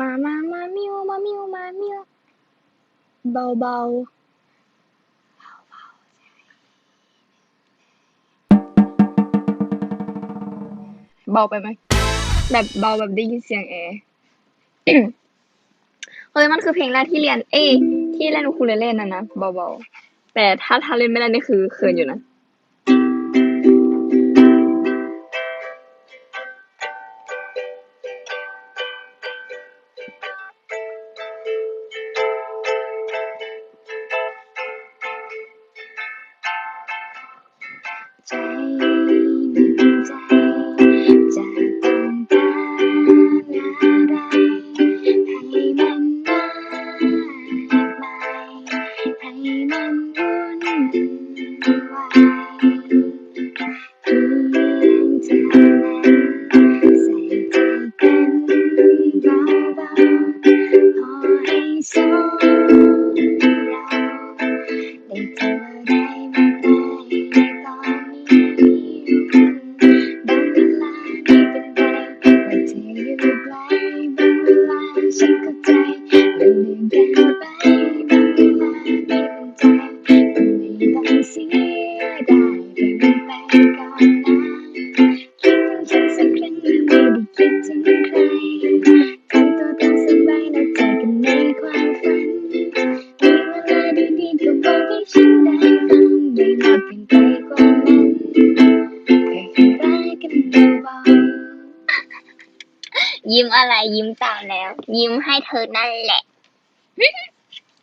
มามามามิวมามิวมามิวเบาเบาเบาไปไหมแบบเบาแบบได้ยินเสียงแอร์เฮ้ยมันคือเพลงแรกที่เรียน เอ้ยที่เล่นอูคูเลเล่นั่นนะเบาๆแต่ถ้าถ้าเล่นไม่ได้นี่คือเขินอยู่นะ ใยิ้มอะไรยิ้มตามแล้ว ยิ้มให้เธอนั่นแหละ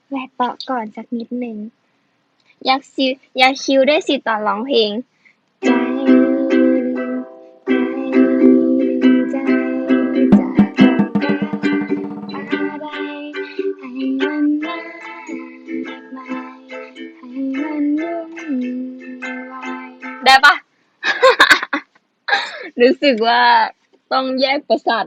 แวะเปาะก่อนสักนิดหนึ่งอยากซิวอยากคิวด้วยสิตอนร้องเพลง ปะ รู้สึกว่าต้องแยกประสาท